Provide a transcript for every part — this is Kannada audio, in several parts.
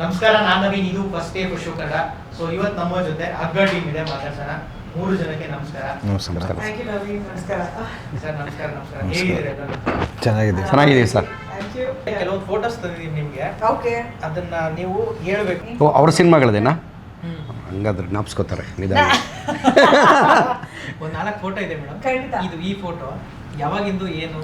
ನಮಸ್ಕಾರ ನಾನು ನವೀನ್. ಇದು ಫಸ್ಟ್ ಡೇ ಖುಷಿ ಕನ್ನಡ. ಸೊ ಇವತ್ತು ನಮ್ಮ ಜೊತೆ ಹಗ್ಗ ಟೀಮ್ ಇದೆ ಮಾತಾಡ್ಸೋಣ. ಮೂರು ಜನಕ್ಕೆ ನಮಸ್ಕಾರ. ನಮಸ್ಕಾರ. ಥ್ಯಾಂಕ್ ಯು ನವೀನ್ ನಮಸ್ಕಾರ. ಸರ್ ನಮಸ್ಕಾರ ನಮಸ್ಕಾರ. ಹೇಗಿದ್ದೀರಾ ಚೆನ್ನಾಗಿದೆ ಚೆನ್ನಾಗಿದ್ದೀವಿ. ಸರ್. ಥ್ಯಾಂಕ್ ಯು ಕೆಲವೊಂದು ಫೋಟೋಸ್ ತಂದಿದ್ದೀನಿ ನಿಮಗೆ. ಓಕೆ ಅದನ್ನ ನೀವು ಹೇಳ್ಬೇಕು. ಓ ಅವ್ರ ಸಿನಿಮಾಗಳದೇನಾ. ಹಂಗಾದ್ರೆ ಜ್ಞಾಪಿಸ್ಕೋತಾರೆ ನಿಧಾನ. ಒಂದು ನಾಲ್ಕು ಫೋಟೋ ಇದೆ ಮೇಡಮ್. ಖಂಡಿತ. ಇದು ಈ ಫೋಟೋ ಯಾವಾಗಿಂದು ಏನು?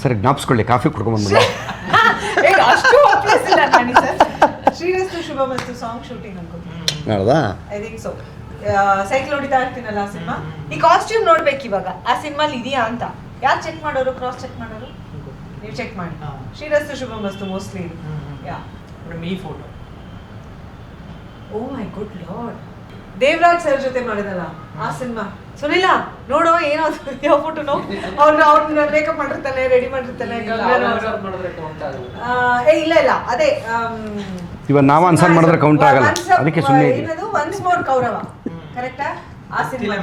ಸರಿ ಜ್ಞಾಪಿಸ್ಕೊಳ್ಳಿ ಕಾಫಿ ಕುಡ್ಕೊಂಬಂದ್ಬಿಡ ಅಷ್ಟು hopeless ಇಲ್ಲ ನಾನಿ ಸರ್. ಶ್ರೀರಸ್ತು ಶುಭ ಮತ್ತು ಸಾಂಗ್ ಶೂಟಿಂಗ್ ಅನ್ಕೋತೀನಿ. ನೋಡ್ದಾ ಐ ಥಿಂಕ್ ಸೊ ಸೈಕಲ್ ಹೊಡಿತಾ ಇರ್ತೀನಲ್ಲ ಆ ಸಿನಿಮಾ? ಈ ಕಾಸ್ಟ್ಯೂಮ್ ನೋಡ್ಬೇಕು ಇವಾಗ. ಆ ಸಿನಿಮಾಲಿ ಇದೆಯಾ ಅಂತ. ಯಾರು ಚೆಕ್ ಮಾಡೋರು? ಕ್ರಾಸ್ ಚೆಕ್ ಮಾಡೋರು? ನೀವು ಚೆಕ್ ಮಾಡಿ. ಹಾ. ಶ್ರೀರಸ್ತು ಶುಭ ಮಸ್ತು ಮೋಸ್ಟ್ಲಿ ಯಾ ಮೇಡಮ್ ಈ photo oh my good lord Devaraj sir ಜೊತೆ ಮಾಡಿದಲ್ಲ ಆ ಸಿನಿಮಾ? ಸುನಿಲ ನೋಡೋ ಏನೋ ಯಾವ ಫೋಟೋನು ಅವ್ರನ್ನ ಅವ್ರನ್ನ ಮೇಕಪ್ ಮಾಡಿರ್ತಾನೆ ರೆಡಿ ಮಾಡಿರ್ತಾನೆ ಏ ಇಲ್ಲ ಇಲ್ಲ ಅದೇ ಇವಾಗ ನಾವು ಅನ್ಸನ್ ಮಾಡಿದ್ರೆ ಕೌಂಟ್ ಆಗಲ್ಲ. ಅದಕ್ಕೆ ಸುಮ್ಮನೆ ಏನದು? Once more Kaurava. ಕರೆಕ್ಟಾ ಆ? ಸಿನಿಮಾ.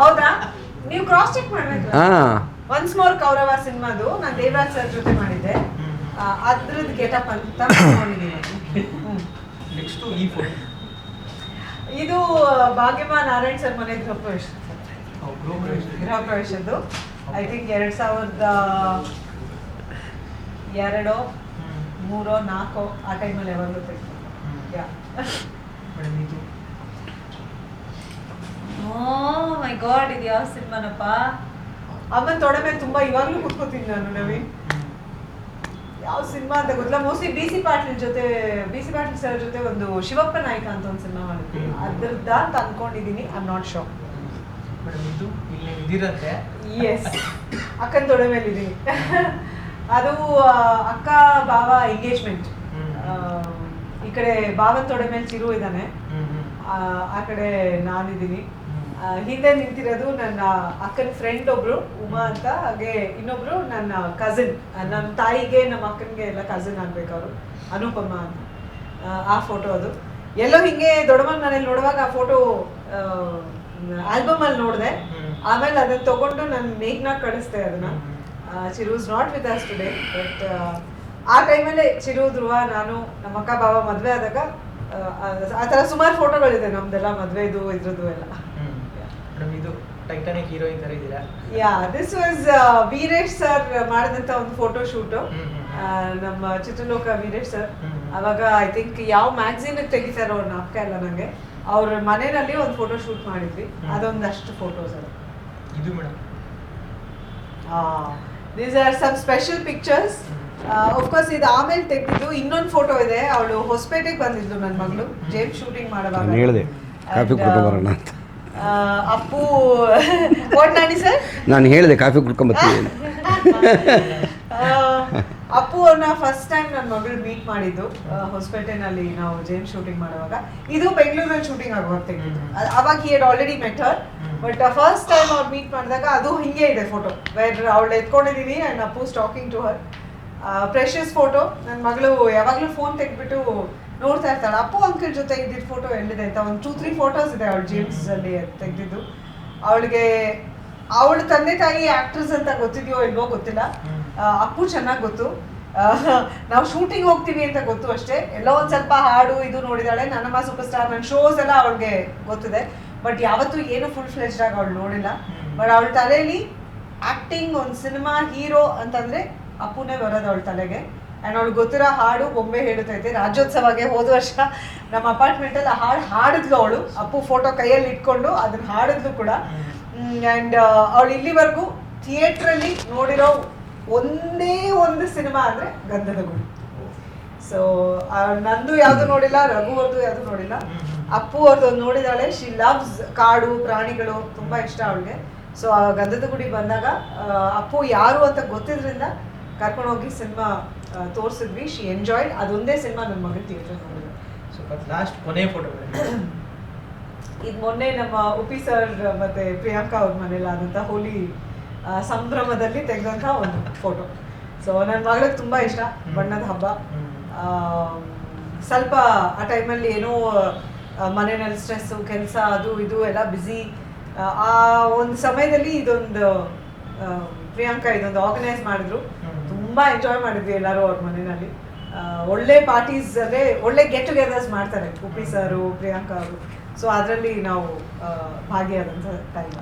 ಹೌದಾ? ನೀವು ಕ್ರಾಸ್ ಚೆಕ್ ಮಾಡ್ಬೇಕು. ಹಾಂ. ಒನ್ಸ್ ಮೋರ್ ಕೌರವ ಸಿನಿಮಾದು ನಾನು ದೇವರಾಜ್ ಸರ್ ಜೊತೆ ಮಾಡಿದ್ದೆ. ಅದ್ರದ್ದು ಗೆಟಪ್ ಅಂತ ನೆಕ್ಸ್ಟ್ ಈ ಫೋಟೋ ಇದು ಭಾಗ್ಯಮ ನಾರಾಯಣ್ ಸರ್ ಮನೆ ಗೃಹ ಪ್ರವೇಶ ಗೃಹ ಪ್ರವೇಶದ್ದು ಐ ಥಿಂಕ್ ಎರಡ್ ಸಾವಿರದ ಎರಡೋ ಮೂರೋ ನಾಲ್ಕೋ ಆ ಟೈಮಲ್ಲಿ ಯಾವಾಗಲೂ ತೆಗೆದು ಯಾ ಮೇಡಮ್ ಓ ಮೈ ಗಾಡ್ ಇದು ಯಾವ ಸಿನಿಮಾನಪ್ಪ ಅಮ್ಮನ ತೊಡೆ ಮೇಲೆ ತುಂಬಾ ಇವಾಗ್ಲೂ ಕುತ್ಕೋತೀನಿ ನಾನು ನವೀನ್. ಯಾವ ಸಿನಿಮಾ ಅಂತ ಗೊತ್ತಿಲ್ಲ. ಮೋಸ್ಟ್ಲಿ ಬಿ ಸಿ ಪಾಟೀಲ್ ಜೊತೆ ಬಿ ಸಿ ಪಾಟೀಲ್ ಸರ್ ಜೊತೆ ಒಂದು ಶಿವಪ್ಪ ನಾಯಕ ಅಂತ ಒಂದು ಸಿನಿಮಾ ಮಾಡಿದ್ವಿ. ಅದ್ರದ್ದು ಅಂತ ಅನ್ಕೊಂಡಿದೀನಿ. ಐ ನಾಟ್ ಶೋರ್ ಎಸ್ ಅಕ್ಕನ ತೊಡೆ ಮೇಲೆ ಇದೀನಿ ಅದು ಅಕ್ಕ ಬಾವ ಎಂಗೇಜ್ಮೆಂಟ್. ಈ ಕಡೆ ಬಾವನ್ ತೊಡೆ ಮೇಲೆ ಚಿರು ಇದ್ದಾನೆ. ಆ, ಕಡೆ ನಾನಿದ್ದೀನಿ. ಹಿಂದೆ ನಿಂತಿರೋದು ನನ್ನ ಅಕ್ಕನ ಫ್ರೆಂಡ್ ಒಬ್ರು ಉಮಾ ಅಂತ ಹಾಗೆ ಇನ್ನೊಬ್ರು ನನ್ನ ಕಸಿನ್ ನಮ್ಮ ತಾಯಿಗೆ ನಮ್ಮ ಅಕ್ಕನಿಗೆ ಎಲ್ಲ ಕಸಿನ್ ಆಗ್ಬೇಕು ಅವರು. ಅನುಪಮ ಅಂತ. ಆ, ಫೋಟೋ ಅದು. ಎಲ್ಲೋ ಹಿಂಗೆ ದೊಡ್ಡಮ್ಮನ ಮನೇಲಿ ನೋಡುವಾಗ ಆ ಫೋಟೋ ಆಲ್ಬಮ್ ಅಲ್ಲಿ ನೋಡಿದೆ. ಆಮೇಲೆ ಅದನ್ನ ತಗೊಂಡು ನಾನು ಮೇಘ್ನ ಕಳಿಸ್ದೆ ಅದನ್ನ. Chiru is not with us today but ಆ ಟೈಮಲ್ಲೇ ಚಿರು ಧ್ರುವ ನಾನು ನಮ್ಮ ಅಕ್ಕ ಬಾಬಾ ಮದುವೆ ಆದಾಗ ಆ, ತರ ಥರ ಸುಮಾರು ಫೋಟೋಗಳಿದೆ ನಮ್ದೆಲ್ಲ ಮದುವೆದು ಇದ್ರದ್ದು ಎಲ್ಲ. ಮೇಡಮ್ ಇದು ಟೈಟಾನಿಕ್ ಹೀರೋಯಿನ್ ತರ ಇದ್ದೀರಾ? Yeah this was Veeresh sir ಮಾಡಿದಂತ ಒಂದು ಫೋಟೋ ಶೂಟು. ನಮ್ಮ ಚಿತ್ರಲೋಕ ವೀರೇಶ್ ಸರ್ ಅವಾಗ ಐ ಥಿಂಕ್ ಯಾವ ಮ್ಯಾಗ್ಝಿನ್ ತೆಗಿತಾರೋ ಅವ್ರ ನಾಪಕ ಇಲ್ಲ ನನಗೆ ಅವ್ರ ಮನೆಯಲ್ಲಿ ಒಂದು ಫೋಟೋ ಶೂಟ್ ಮಾಡಿದ್ವಿ. ಅದೊಂದಷ್ಟು ಫೋಟೋಸ್ ಅದು. ಇದು madam. These are some special pictures course ಇದು ಆಮೇಲೆ ತೆಗೆದಿದ್ದು ಇನ್ನೊಂದು ಫೋಟೋ ಇದೆ. ಅವಳು ಹೊಸಪೇಟೆಗೆ ಬಂದಿದ್ಲು ನನ್ನ ಮಗಳು. ಜೇಮ್ ಶೂಟಿಂಗ್ ಮಾಡುವಾಗ. ನಾನು ಹೇಳಿದೆ ಕಾಫಿ ಕುಡ್ಕೊಂಡ್ ಬರೋಣ ಅಂತ. ಅಪ್ಪು ವಾಟ್ ನಾನಿ ಸರ್ ನಾನು ಹೇಳಿದೆ ಕಾಫಿ ಕುಡ್ಕೊಂಬತ್ತೀನಿ ಅಂತ. ಅಪ್ಪು ಅವ್ರನ್ನ ಫಸ್ಟ್ ಟೈಮ್ ನನ್ನ ಮಗಳು ಮೀಟ್ ಮಾಡಿದ್ದು ಹೊಸಪೇಟೆನಲ್ಲಿ ನಾವು ಜೇಮ್ ಶೂಟಿಂಗ್ ಮಾಡುವಾಗ. ಇದು ಬೆಂಗಳೂರಲ್ಲಿ ಶೂಟಿಂಗ್ ಆಗುವಾಗ ತೆಗೆದಿದ್ದು. ಅವಾಗ he already met her. But first time ಅವ್ರು ಮೀಟ್ ಮಾಡಿದಾಗ ಅದು ಹಿಂಗೆ ಇದೆ ಫೋಟೋ ವೇರ್ ಅವಳು ಎತ್ಕೊಂಡಿದ್ದೀನಿ and Appu stalking to her precious photo ನನ್ನ ಮಗಳು ಯಾವಾಗಲೂ ಫೋನ್ ತೆಗೆದ್ಬಿಟ್ಟು ನೋಡ್ತಾ ಇರ್ತಾಳೆ. ಅಪ್ಪು ಅಂಕಲ್ ಜೊತೆ ಇದ್ದಿದ್ದ ಫೋಟೋ ಎಲ್ಲಿದೆ ಅಂತ ಒಂದು ಟೂ ತ್ರೀ ಫೋಟೋಸ್ ಇದೆ ಅವಳು ಜೇಮ್ಸ್ ಅಲ್ಲಿ ತೆಗೆದಿದ್ದು. ಅವಳಿಗೆ ಅವಳು ತಂದೆ ತಾಯಿ ಆಕ್ಟ್ರೆಸ್ ಅಂತ ಗೊತ್ತಿದೆಯೋ ಇಲ್ವೋ ಗೊತ್ತಿಲ್ಲ. ಅಪ್ಪು ಚೆನ್ನಾಗಿ ಗೊತ್ತು. ನಾವು ಶೂಟಿಂಗ್ ಹೋಗ್ತೀವಿ ಅಂತ ಗೊತ್ತು ಅಷ್ಟೇ. ಎಲ್ಲೋ ಒಂದು ಸ್ವಲ್ಪ ಹಾಡು ಇದು ನೋಡಿದಾಳೆ. ನನ್ನಮ್ಮ ಸೂಪರ್ ಸ್ಟಾರ್ ನನ್ನ ಶೋಸ್ ಎಲ್ಲ ಅವಳಿಗೆ ಗೊತ್ತಿದೆ. ಬಟ್ ಯಾವತ್ತೂ ಏನು ಫುಲ್ ಫ್ಲೆಜ್ಡ್ ಆಗಿ ಅವಳು ನೋಡಿಲ್ಲ. ಬಟ್ ಅವಳ ತಲೆಯಲ್ಲಿ ಆಕ್ಟಿಂಗ್ ಒಂದು ಸಿನಿಮಾ ಹೀರೋ ಅಂತಂದ್ರೆ ಅಪ್ಪುನೇ ಬರೋದು ಅವಳ ತಲೆಗೆ. ಆ್ಯಂಡ್ ಅವಳು ಗೊತ್ತಿರೋ ಹಾಡು ಬೊಂಬೆ ಹೇಳುತ್ತೈತೆ. ರಾಜ್ಯೋತ್ಸವಕ್ಕೆ ಹೋದ ವರ್ಷ ನಮ್ಮ ಅಪಾರ್ಟ್ಮೆಂಟಲ್ಲಿ ಹಾಡು ಹಾಡಿದ್ಲು ಅವಳು. ಅಪ್ಪು ಫೋಟೋ ಕೈಯಲ್ಲಿ ಇಟ್ಕೊಂಡು ಅದನ್ನ ಹಾಡಿದ್ಲು ಕೂಡ. ಆ್ಯಂಡ್ ಅವಳು ಇಲ್ಲಿವರೆಗೂ ಥಿಯೇಟ್ರಲ್ಲಿ ನೋಡಿರೋ ಒಂದೇ ಒಂದು ಸಿನಿಮಾ ಅಂದರೆ ಗಂಧದ ಗುಡಿ. ಸೊ ನಂದು ಯಾವುದು ನೋಡಿಲ್ಲ ರಘು ಅವ್ರದ್ದು ಯಾವುದು ನೋಡಿಲ್ಲ. ಅಪ್ಪು ಅವ್ರದ್ದು ನೋಡಿದಾಳೆ. ಶಿ ಲವ್ಸ್ ಕಾಡು ಪ್ರಾಣಿಗಳು ತುಂಬಾ ಇಷ್ಟ ಅವಳಿಗೆ. ಸೊ ಆ ಗಂಧದ ಗುಡಿ ಬಂದಾಗ ಅಪ್ಪು ಯಾರು ಅಂತ ಗೊತ್ತಿದ್ರಿಂದ ಕರ್ಕೊಂಡೋಗಿ ಸಿನಿಮಾ ತೋರಿಸಿದ್ವಿ. ಶಿ ಎಂಜಾಯ್ ಅದೊಂದೇ ಸಿನಿಮಾ ನನ್ನ ಮಗನ ಥಿಯೇಟರ್ ನೋಡಿದ್ರು ಲಾಸ್ಟ್ ಕೊನೆ ಫೋಟೋ ಇದು ಮೊನ್ನೆ ನಮ್ಮ ಉಪಿ ಸರ್ ಮತ್ತೆ ಪ್ರಿಯಾಂಕಾ ಅವ್ರ ಮನೇಲಿ ಆದಂಥ ಹೋಲಿ ಸಂಭ್ರಮದಲ್ಲಿ ತೆಗೆದಂಥ ಒಂದು ಫೋಟೋ ಸೊ ನನ್ನ ಮಗಳಿಗೆ ತುಂಬಾ ಇಷ್ಟ. ಬಣ್ಣದ ಹಬ್ಬ. ಸ್ವಲ್ಪ ಆ ಟೈಮಲ್ಲಿ ಏನೋ ಮನೆಯಲ್ಲಿ ಸ್ಟ್ರೆಸ್ಸು ಕೆಲಸ ಅದು ಇದು ಎಲ್ಲ ಬ್ಯುಸಿ ಆ ಒಂದು ಸಮಯದಲ್ಲಿ ಇದೊಂದು ಪ್ರಿಯಾಂಕಾ ಇದೊಂದು ಆರ್ಗನೈಸ್ ಮಾಡಿದ್ರು. ತುಂಬ ಎಂಜಾಯ್ ಮಾಡಿದ್ವಿ ಎಲ್ಲರೂ ಅವ್ರ ಮನೆಯಲ್ಲಿ. ಒಳ್ಳೆ ಪಾರ್ಟೀಸ್ ಅದೇ ಒಳ್ಳೆ ಗೆಟ್ ಟುಗೆದರ್ಸ್ ಮಾಡ್ತಾರೆ ಉಪಿ ಸರು, ಪ್ರಿಯಾಂಕಾ ಅವರು. ಸೊ ಅದರಲ್ಲಿ ನಾವು ಭಾಗಿಯಾದಂಥ ಟೈಮ್.